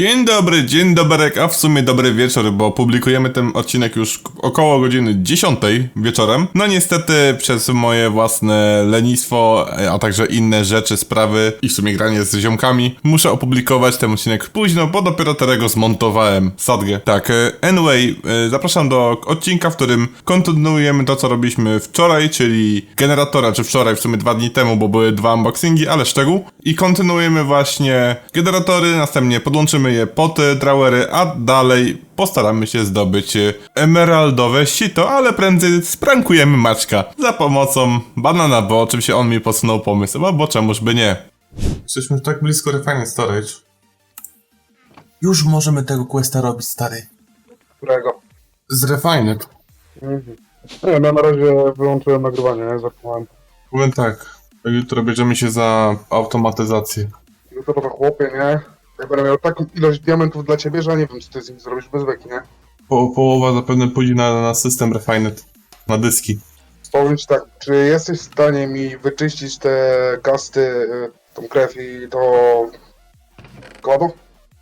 Dzień dobry, dzień doberek, a w sumie dobry wieczór, bo publikujemy ten odcinek już około godziny 10 wieczorem. No niestety przez moje własne lenistwo, a także inne rzeczy, sprawy i w sumie granie z ziomkami, muszę opublikować ten odcinek późno, bo dopiero tego zmontowałem. Sadgę. Tak, e, anyway, e, zapraszam do odcinka, w którym kontynuujemy to, co robiliśmy wczoraj, czyli generatora, czy wczoraj, w sumie dwa dni temu, bo były dwa unboxingi, ale szczegół. I kontynuujemy właśnie generatory, następnie podłączymy je pod e, drawery, a dalej postaramy się zdobyć e, emeraldowe sito, ale prędzej sprankujemy Maćka za pomocą banana, bo oczywiście on mi podsunął pomysł, a bo czemuż by nie. Jesteśmy tak blisko Refined Storage. Już możemy tego questa robić, stary. Którego? Z Refined. Mhm. Nie, ja na razie wyłączyłem nagrywanie, nie? Zapomniałem. Powiem tak, jutro bierzemy się za automatyzację. Jutro to chłopie, nie? Ja będę miał taką ilość diamentów dla ciebie, że ja nie wiem, co ty z nimi zrobisz bez beki, nie? Po, połowa zapewne pójdzie na, na system Refined, na dyski. Powiem ci tak, czy jesteś w stanie mi wyczyścić te gasty, y, tą krew i to... kładu?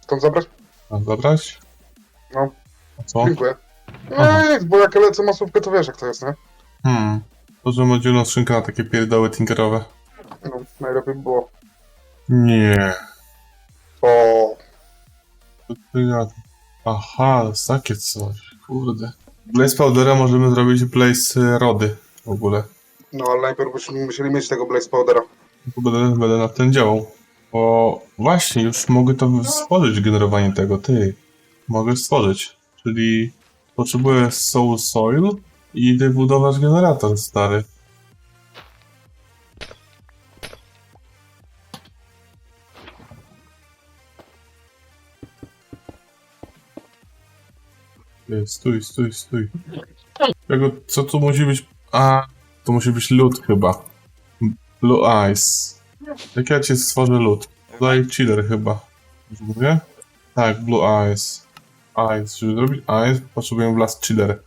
Stąd zabrać? A zabrać? No, A co? dziękuję. Aha. Nie, nic, bo jak lecę masówkę, to wiesz jak to jest, nie? Hmm. Możemy oddzielną skrzynkę na takie pierdoły tinkerowe. No, najlepiej by było. Nie. O, Co ty gadasz? Aha, takie coś. Kurde. Blaze Powdera możemy zrobić Blaze Rody w ogóle. no ale najpierw byśmy musieli mieć tego Blaze Powdera. Będę, będę nad tym działał. Bo właśnie, już mogę to stworzyć, generowanie tego, ty. Mogę stworzyć. Czyli potrzebuję Soul Soil i idę budować generator, stary. Stój, stój, stój. Czego, co tu musi być? A, to musi być lód chyba. Blue Eyes. Jak ja cię stworzę lód? Daj chiller chyba. Mówię? Tak, Blue Eyes. Eyes. Żeby zrobić Eyes, potrzebuję Blast Chiller.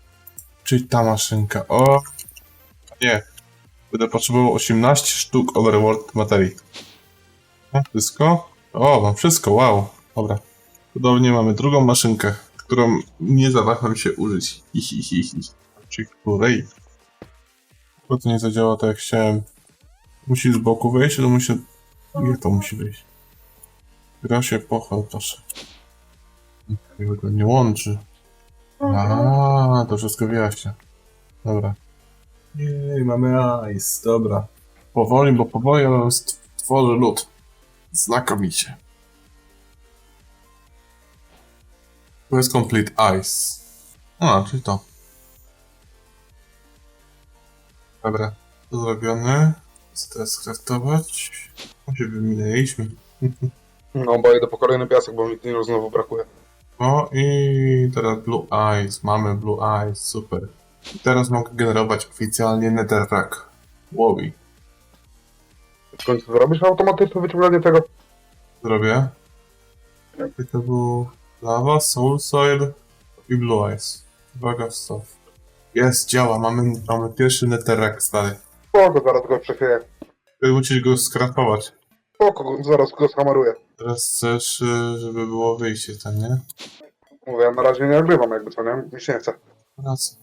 Czyli ta maszynka. O! Nie. Będę potrzebował 18 sztuk Overworld materii. Wszystko? O, mam wszystko, wow. Dobra. Podobnie mamy drugą maszynkę, którą nie zawaham się użyć. Hihihihi. Czy której? Bo to nie zadziała tak jak chciałem. Musi z boku wejść, to musi... Jak to musi wyjść? Gra się pochwał, proszę. Tego go nie łączy. A, to wszystko wyjaśnia. Dobra. Jej, mamy ice, dobra. Powoli, bo powoli, ale st- tworzę lód. Znakomicie. To jest complete ice. A, czyli to. Dobra, to zrobione. Teraz skraftować. Się wyminęliśmy. No, bo idę po kolejny piasek, bo mi tu znowu brakuje. No i teraz Blue Eyes. Mamy Blue Eyes, super. I teraz mogę generować oficjalnie Netherrack. Wowi. W końcu zrobisz automatyczne wyciąganie tego? Zrobię. Jakby to był Lava, Soul Soil i Blue Eyes. Uwaga, stop. Jest, działa. Mamy, mamy pierwszy Netherrack stary. Spoko, zaraz go przechwieję. Ty Musisz go skrafować. Spoko, zaraz go zamaruję. Teraz chcesz, y, żeby było wyjście tam, nie? Mówię, ja na razie nie nagrywam jakby co, nie? Mi się nie chce. Racja.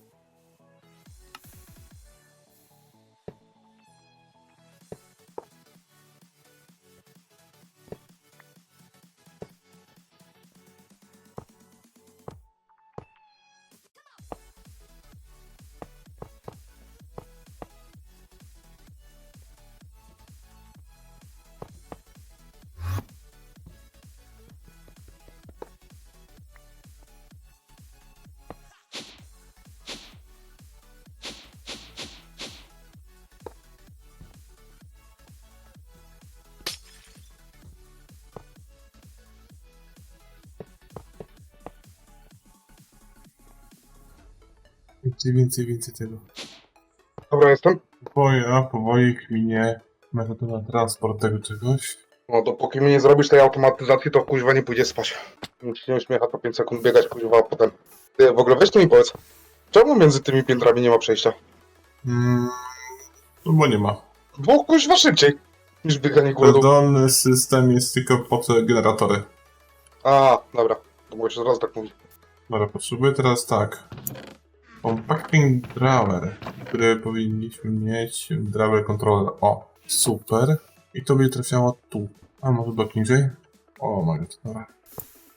Więcej, więcej, więcej tego. Dobra, jestem? Powoli, a powoli kminie metodę na transport tego czegoś. No, dopóki mi nie zrobisz tej automatyzacji, to kuźwa nie pójdzie spać. Nic się nie uśmiecha, to 5 sekund biegać kuźwa, a potem... Ty, w ogóle weź mi powiedz. Czemu między tymi piętrami nie ma przejścia? Mm, no bo nie ma. Bo kuźwa szybciej niż bieganie górę dół. Dolny system jest tylko po te generatory. A, dobra. To mogę się zaraz tak mówić. Dobra, potrzebuję teraz tak. Compacting Drawer, który powinniśmy mieć. Drawer Controller. O, super. I to by trafiało tu. A może blok niżej? O, mogę to, dobra.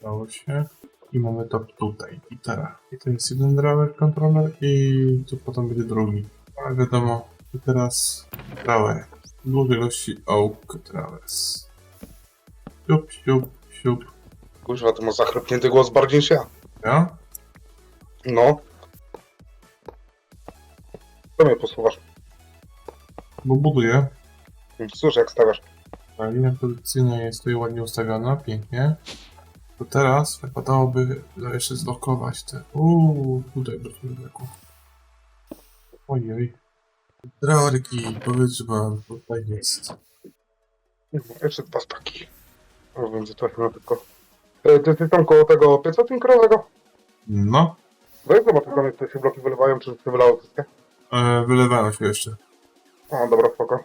Udało się. I mamy to tutaj. I teraz. I to jest jeden Drawer Controller i tu potem będzie drugi. Ale wiadomo. I teraz Drawer. Dużej ilości Oak Travers. Siup, siup, siup. Kuźwa, ty masz zachrypnięty głos bardziej niż ja. Ja? No. Co mnie posłuchasz? Bo buduję. Słyszę jak stawiasz. Ta linia produkcyjna jest tutaj ładnie ustawiona, pięknie. To teraz wypadałoby jeszcze zlokować te... Uuu, tutaj do człowieku. Ojej. Hydrauliki, powiedz, że mam, tutaj jest. Nie jeszcze dwa staki. O, będzie trochę na tylko. E, Ty jesteś tam koło tego pieca tinkerowego? No, Weź zobacz, tam jak te się bloki wylewają, czy się wylało wszystkie. E, wylewają się jeszcze. O, dobra, spoko.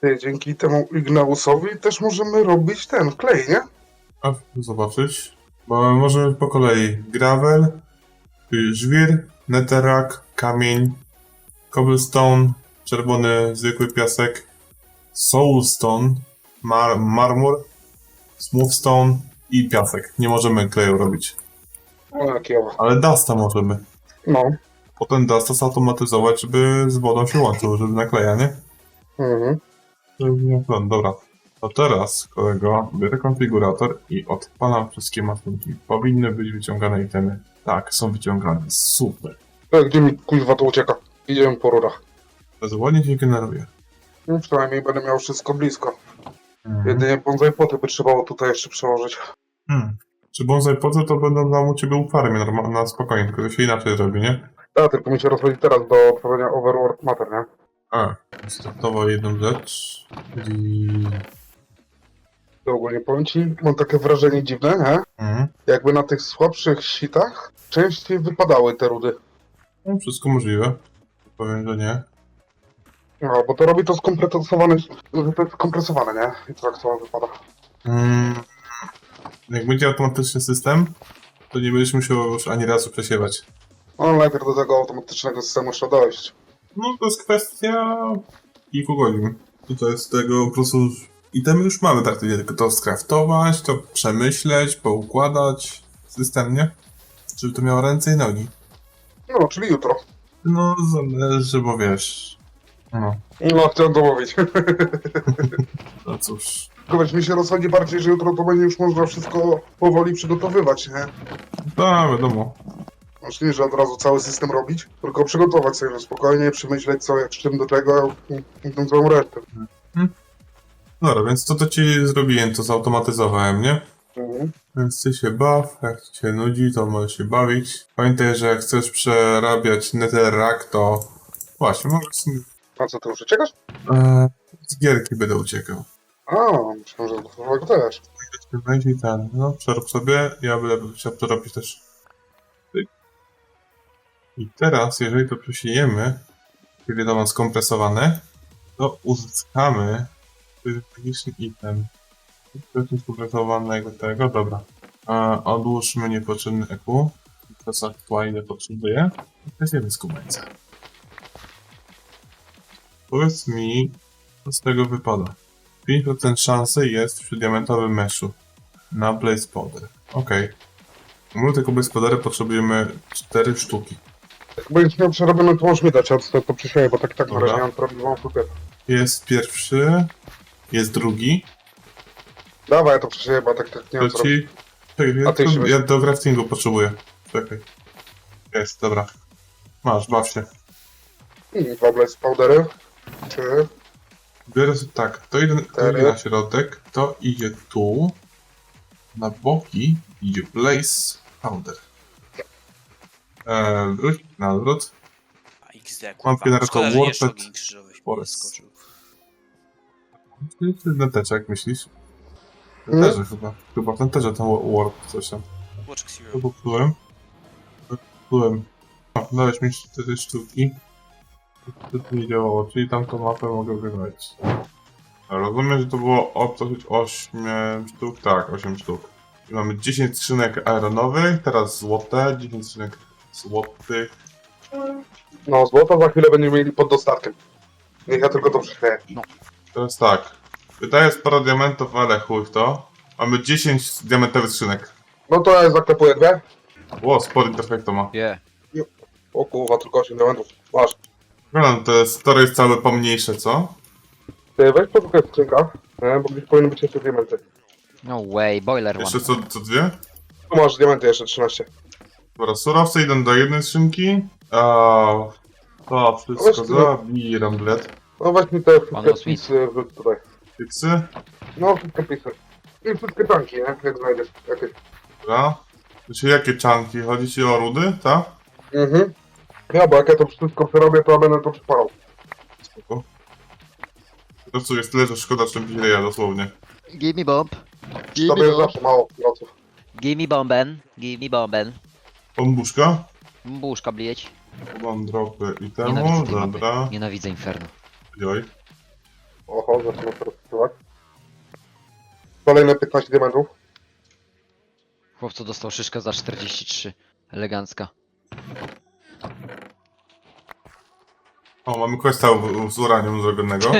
Ty, dzięki temu Ignausowi też możemy robić ten klej, nie? A, zobaczyć. Bo możemy po kolei. Gravel, żwir, netherrack, kamień, cobblestone, czerwony zwykły piasek, soulstone, mar marmur, smoothstone i piasek. Nie możemy kleju robić. O, jaki owa. Ale dusta możemy. No. Potem dusta zautomatyzować, żeby z wodą się łączył, żeby nakleja, nie? Mhm. No, dobra. To teraz, kolego, biorę konfigurator i odpalam wszystkie maszynki. Powinny być wyciągane itemy. Tak, są wyciągane. Super. E, Gdzie mi kuźwa to ucieka? Idziemy po rurach. Ładnie się generuje. No, przynajmniej będę miał wszystko blisko. Mhm. Jedynie bonsai poty by trzeba było tutaj jeszcze przełożyć. Hmm. Czy bonsai po co to będą nam u ciebie u farmie normalnie, na spokojnie, tylko to się inaczej robi, nie? Tak, tylko mi się rozchodzi teraz do tworzenia Overworld Matter, nie? A, startował jedną rzecz, czyli... To ogólnie powiem ci, mam takie wrażenie dziwne, nie? Mhm. Jakby na tych słabszych sitach częściej wypadały te rudy. No, wszystko możliwe. Powiem, że nie. No, bo to robi to skompresowane, że to jest skompresowane, nie? I to tak samo wypada. Mm. Jak będzie automatyczny system, to nie będziesz musiał już ani razu przesiewać. No, najpierw do tego automatycznego systemu trzeba dojść. No to jest kwestia kilku godzin. I to jest tego po prostu... Itemy już mamy praktycznie, tylko to skraftować, to przemyśleć, poukładać systemnie, żeby to miało ręce i nogi. No, czyli jutro. No zależy, bo wiesz... No, No, chciałem to mówić. no cóż. Tylko mi się rozchodzi bardziej, że jutro to będzie już można wszystko powoli przygotowywać, nie? Tak, wiadomo. Znaczy nie, że od razu cały system robić, tylko przygotować sobie na spokojnie, przemyśleć co, jak z czym do tego i, tą całą resztę. Dobra, więc to to ci zrobiłem, to zautomatyzowałem, nie? Mhm. Więc ty się baw, jak ci się nudzi, to możesz się bawić. Pamiętaj, że jak chcesz przerabiać netherrack, to właśnie, możesz A co, ty już uciekasz? Eee, z gierki będę uciekał. A, myślałem, że do też. Będzie i ten, no przerób sobie, ja będę chciał przerobić też. I teraz, jeżeli to przesiejemy, jak wiadomo skompresowane, to uzyskamy magiczny item. Item skompresowanego tego, dobra. E, odłóżmy niepotrzebny EQ. Teraz aktualnie potrzebuję. I weźmiemy skubańca. Powiedz mi, co z tego wypada. 5% szansy jest przy diamentowym meszu na Blaze Powder. Okej. My tego Blaze potrzebujemy 4 sztuki. Jak będziesz miał przerobione, to możesz mi dać, ja to, to bo tak tak na Dobra. razie nie mam prawidłową. Jest pierwszy, jest drugi, Dawaj, ja to przysieję, bo tak tak nie mam co robić. trzeci. Czekaj, ja, A ty to, się weź- ja do craftingu potrzebuję. Czekaj. Jest, dobra. Masz, baw się. Mm, Dwa blaze powdery. Trzy. Biorę sobie tak, to Cztery. idzie na środek, to idzie tu. Na boki idzie Blaze Powder. Eee, wróć na odwrót. A XD, Mam kurwa. generator Szkoda, że nie Warped ogień krzyżowy się Forest. skoczył. Na teczek myślisz? Na Hmm? terze chyba. Chyba w tenterze ten wa- warp coś tam. Watch To Zero. popsułem. Popsułem. O, dałeś mi 4 sztuki. To tu nie działało, czyli tamtą mapę mogę wygrać. Rozumiem, że to było obcoczyć 8 sztuk? Tak, 8 sztuk. I mamy 10 skrzynek ironowych, teraz złote, 10 skrzynek złotych. No, złoto za chwilę będziemy mieli pod dostatkiem. Niech ja tylko to prześmieję. Teraz tak. Wydaje sporo diamentów, ale chuj w to. Mamy 10 diamentowych skrzynek. No to ja zaklepuję dwie. Ło, spory defekto ma. Nie. O kurwa, tylko 8 diamentów. Masz. No, to jest, to jest całe pomniejsze, co? Ty weź poszukaj w skrzynkach, nie? bo gdzieś powinny być jeszcze diamenty. No way, boiler one. Jeszcze co, co dwie? Tu masz diamenty jeszcze 13. Dobra, surowce idą do jednej skrzynki. A to wszystko Weź tu- zabieram, bled. No mi te wszystkie Smith. pisy tutaj. Fiksy. No, wszystkie pisy. I wszystkie tanki, nie? Jak znajdziesz. Jakieś. Dobra. Znaczy, jakie czanki? Chodzi ci o rudy, tak? Mhm. Ja, bo jak ja to wszystko przerobię, to ja będę to przypalał. Spoko. To co jest tyle, że szkoda czymś ryja, dosłownie. Give me bomb. Give Tobie me jest bomb. zawsze mało. Give me bomben. Give me bomben. Bombuszka. Buszka blieć. Mam dropy i temu, Nienawidzę tej dobra. Nienawidzę Inferno. Joj. Oho, zaczynam to rozpytywać. Kolejne 15 diamentów. Chłopcu dostał szyszkę za 43. Elegancka. O, mamy questa w- z uranium zrobionego.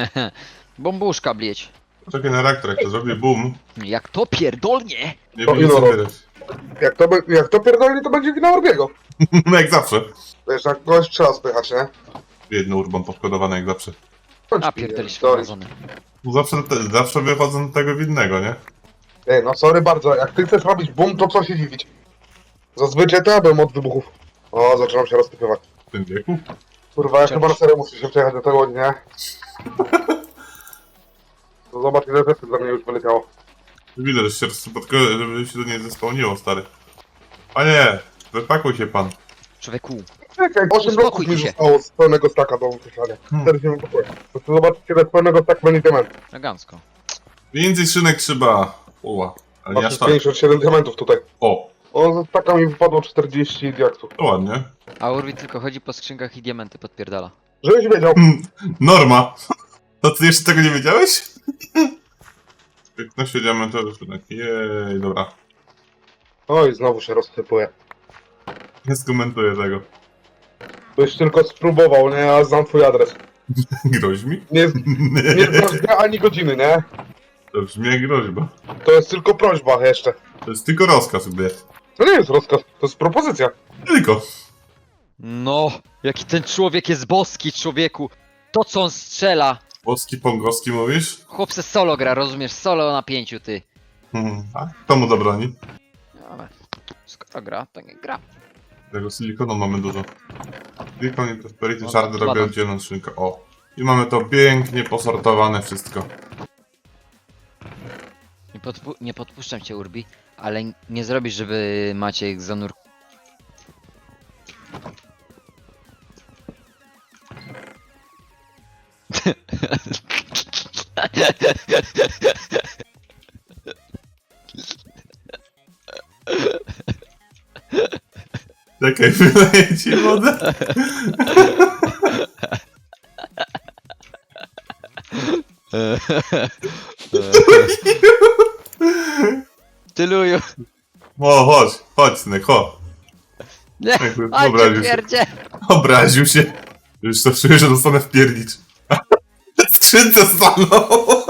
Bombuszka blieć. Czekaj na reaktor, jak to zrobi boom. Jak to pierdolnie! Nie To będzie robi. Jak to, be- jak to pierdolnie, to będzie wina Orbiego. No jak zawsze. Wiesz, jak gość trzeba spychać, nie? Biedny urban poszkodowany jak zawsze. Bądź A pierdolisz sorry. wprowadzony. No Zawsze, te, zawsze wychodzą z tego winnego, nie? Ej, no sorry bardzo, jak ty chcesz robić boom, to co się dziwić? Zazwyczaj to ja byłem od wybuchów. O, zaczynam się roztypywać. W tym wieku. Kurwa, ja chyba na serio muszę się przejechać do tego, nie? To zobacz ile rzeczy dla mnie już wyleciało. Widać, że się rozpotkało, żeby się to nie zespełniło, stary. Panie, wypakuj się pan. Człowieku. Czekaj, 8 Uspokój bloków mi się. zostało z pełnego staka do wysyłania. Hmm. Wtedy się wypakuję. To chcę zobaczyć ile z pełnego staka będzie diament. Elegancko. Więcej szynek trzeba. Uła. Ale nie Masz tak. 57 diamentów tutaj. O, O, ze staka mi wypadło 40 diaksów. to ładnie. A Urwi tylko chodzi po skrzynkach i diamenty podpierdala. Żebyś wiedział. Hmm, Norma. To ty jeszcze tego nie wiedziałeś? 15 diamentowych szynek. Jej, dobra. Oj, znowu się rozsypuje. Nie skomentuję tego. Byś tylko spróbował, nie? Ja znam twój adres. Groź mi? Nie, nie znasz dnia ani godziny, nie? To brzmi jak groźba. To jest tylko prośba jeszcze. To jest tylko rozkaz, bled. To nie jest rozkaz, to jest propozycja. Tylko. No, jaki ten człowiek jest boski, człowieku. To co on strzela. Polski pongowski mówisz? Chłopce solo gra, rozumiesz? Solo na pięciu, ty. Hmm, a kto mu zabroni? Ale skoro gra, to nie gra. Tego silikonu mamy dużo. Silikon i prosperity No, shard robią oddzielną szynkę. O. I mamy to pięknie posortowane wszystko. Nie, podpu- nie podpuszczam cię, Urbi, ale nie zrobisz, żeby Maciek zanur... Czekaj, wyleję ci wodę. Tyluju. O, chodź, chodź, synek, chodź. Nie, Jakby cię obraził się. pierdzie. Obraził się. Już to czuję, że dostanę w. Skrzynce stanął.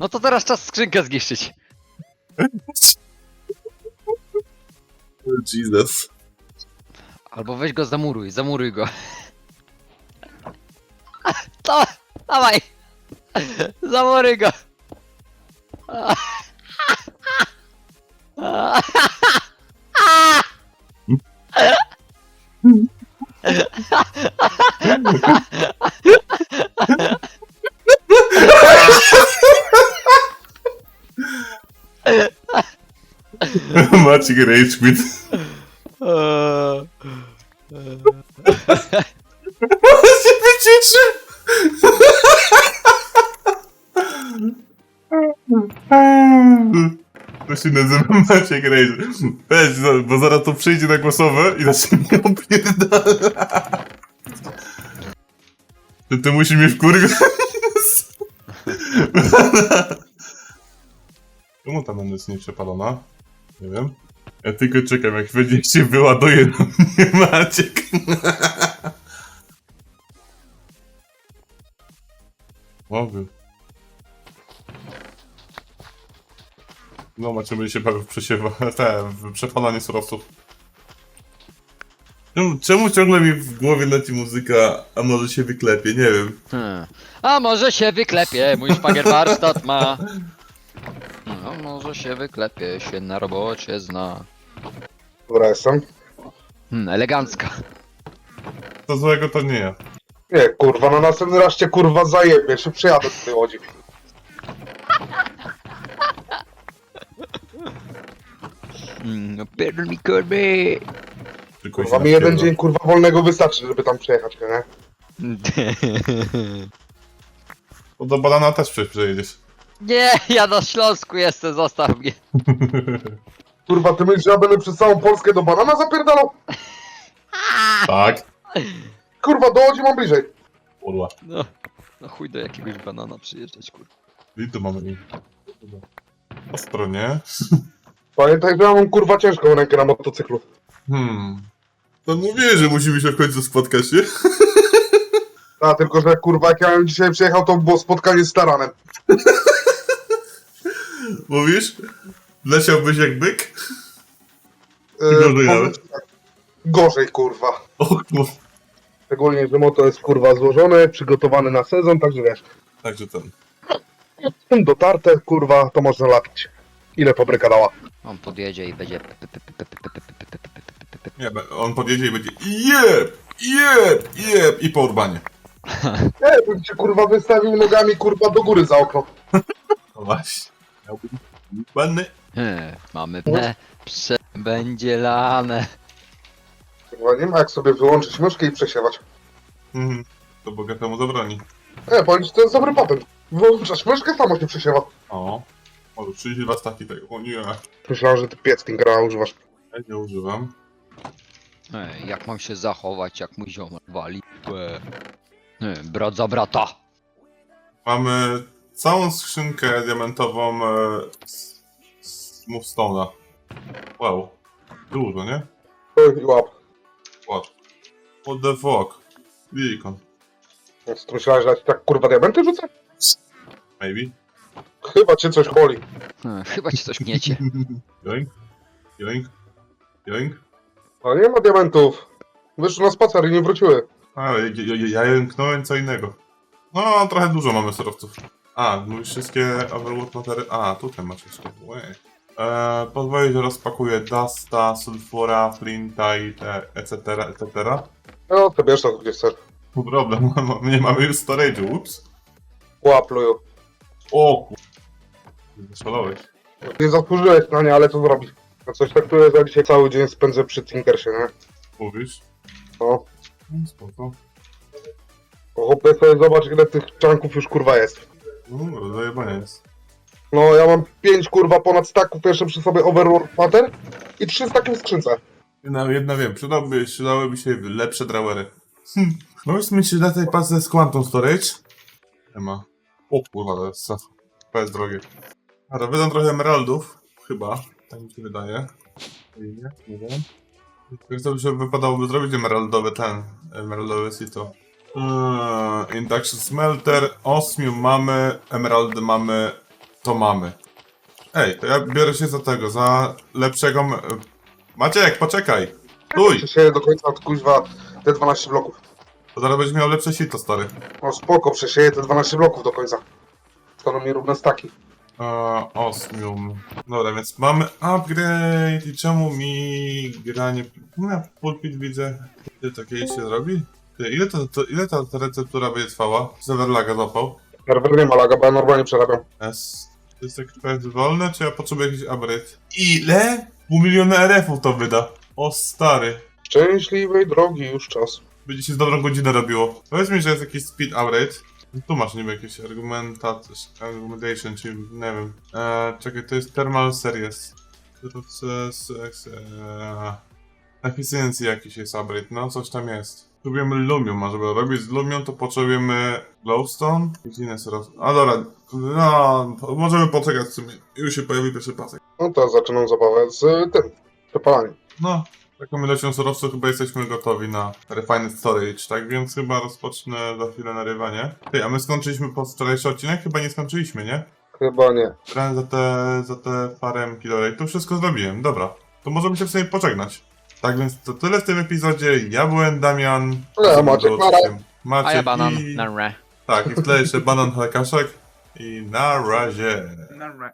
No to teraz czas skrzynkę zniszczyć. Jesus. Albo weź go zamuruj, zamuruj go. To, dawaj! Zamuruj go! Maciek Rage Quit. się wycieszy. To się nazywa Maciek Rage. Weź, bo zaraz to przyjdzie na głosowe i zacznie mnie opierdala. To ty musi mnie wkurwić. Czemu ta jest nieprzepalona? Nie wiem. Ja tylko czekam, jak będzie się wyładuje na mnie Maciek. Mogę. No, Maciek będzie się bawił w przesiewa, te, w przepalanie surowców. Czemu, czemu ciągle mi w głowie leci muzyka, a może się wyklepie, nie wiem. Hmm. A może się wyklepie, mój szwagier warsztat ma. No, może się wyklepie, się na robocie zna. Dobra, jestem. Hmm, elegancka. To złego to nie ja. Nie, kurwa, na następny raz cię kurwa zajebie, czy przyjadę tej łodzi. Hmm, pierdol mi. Tylko Kurwa, mi jeden dzień kurwa wolnego wystarczy, żeby tam przyjechać, nie? Bo do banana też przecież przejedziesz. Nie, ja na Śląsku jestem, zostaw mnie. Kurwa, ty myślisz, że ja będę przez całą Polskę do banana zapierdalał? tak. Kurwa, do łodzi mam bliżej. Kurwa. No, no chuj do jakiegoś banana przyjeżdżać, kurwa. I tu mamy i. Ostro, nie? Pamiętaj, że ja mam kurwa ciężką rękę na motocyklu. Hmm. To mówię, że musimy się w końcu spotkać, nie? A, tylko że kurwa, jak ja bym dzisiaj przyjechał, to było spotkanie z taranem. Mówisz? Leciałbyś jak byk? E, Gorzej nawet. tak, Gorzej, kurwa. O kurwa. Szczególnie, że moto jest kurwa złożone, przygotowany na sezon, także wiesz. Także ten. Dotarte, kurwa, to można latać. Ile fabryka dała? On podjedzie i będzie... Nie, be- on podjedzie i będzie jeb, jeb, jeb i po urbanie. Nie, bym cię kurwa wystawił nogami kurwa do góry za okno. No właśnie. Miałbym. Hmm, mamy pne, prze... będzie lane. Kurwa, nie ma jak sobie wyłączyć myszkę i przesiewać. Mhm. To bogatemu zabroni. Nie, powiem ci, to jest dobry patent. Wyłączasz myszkę, samo się przesiewa. O. Może 32 staki tego. O nie. Myślałem, że ty piec Tingera używasz. Ja nie używam. Ej, jak mam się zachować, jak mój ziomal wali? Łe. Ej, brat za brata. Mamy całą skrzynkę diamentową e, z, z Movestone'a. Wow. Dużo, nie? Oj, łap. What? What the fuck? Beacon. Więc ty myślałeś, że ja ci tak kurwa diamenty rzucę? Maybe? Chyba cię coś boli. Hmm, chyba ci coś miecie. Joink? Joink? Joink? No nie ma diamentów. Wyszły na spacer i nie wróciły. A, ja, ja, ja, jęknąłem co innego. No, trochę dużo mamy surowców. A, mówisz wszystkie Overworld matery... A, tutaj masz jeszcze. Łe. Eee, pozwoli, że rozpakuję Dusta, Sulfura, Flinta i te etc. etc. No, to bierz to gdzie chcesz. No problem, nie mamy już storage'u, ups. Łap, luju. O kur... Zaszalałeś. Nie zasłużyłeś na nie, ale co zrobić? Na coś tak, które za dzisiaj cały dzień spędzę przy Tinkersie, nie? Mówisz? No. No, spoko. Chłopie sobie zobacz ile tych czanków już kurwa jest. No, zajebania jest. No ja mam 5 kurwa ponad staków jeszcze przy sobie Overworld Matter i 3 staki w skrzynce. Jedna, jedna wiem, przydałby, przydałyby się lepsze drawery. Hm. Możesz mieć na tej pasce z Quantum Storage? Nie ma. O kurwa, to jest. To jest drogie. Ale wydam trochę emeraldów. Chyba. Tak mi się wydaje. Nie, nie wiem. Jak to by się wypadałoby zrobić emeraldowy ten, emeraldowy sito. Eee, induction smelter, osmium mamy, emeraldy mamy, to mamy. Ej, to ja biorę się za tego, za lepszego... m- Maciek, poczekaj! Stój! Czy się do końca od kuźwa te 12 bloków. To zaraz będziesz miał lepsze sito, stary. No spoko, przesieję te 12 bloków do końca. Staną mi równe staki. Eee, osmium. Dobra, więc mamy upgrade i czemu mi granie... Na pulpit widzę. Ile to kiedyś się zrobi? Ty, ile to, to, ile ta, receptura będzie trwała? Serverlaga złapał? Serwer nie ma laga, bo ja normalnie przerabiam. S. To jest tak trochę wolne, czy ja potrzebuję jakiś upgrade? Ile? Pół miliona RF-ów to wyda. O stary. Szczęśliwej drogi już czas. Będzie się z dobrą godzinę robiło. Powiedz mi, że jest jakiś speed upgrade. No Tu masz niby jakieś argumentat, argumentation, czy nie wiem. Eee, czekaj, to jest thermal series. Process, eee, efficiency jakiś jest upgrade, no coś tam jest. Potrzebujemy lumium, a żeby robić z lumium, to potrzebujemy glowstone i inne surowce. A dobra, no, możemy poczekać w sumie. Już się pojawi pierwszy pasek. No to zaczynam zabawę z tym, przepalaniem. No, taką ilością surowców chyba jesteśmy gotowi na Refined Storage, tak więc chyba rozpocznę za chwilę narywanie. Ty, a my skończyliśmy po wczorajszy odcinek? Chyba nie skończyliśmy, nie? Chyba nie. Grałem za te, za te dobra, i to wszystko zrobiłem, dobra. To możemy się w sumie pożegnać. Tak więc to tyle w tym epizodzie. Ja byłem Damian. Ja, Maciek, Było. Maciek A ja banan. i... Na re. Tak, i w tle jeszcze banan Helkaszek. I na razie. Dobra.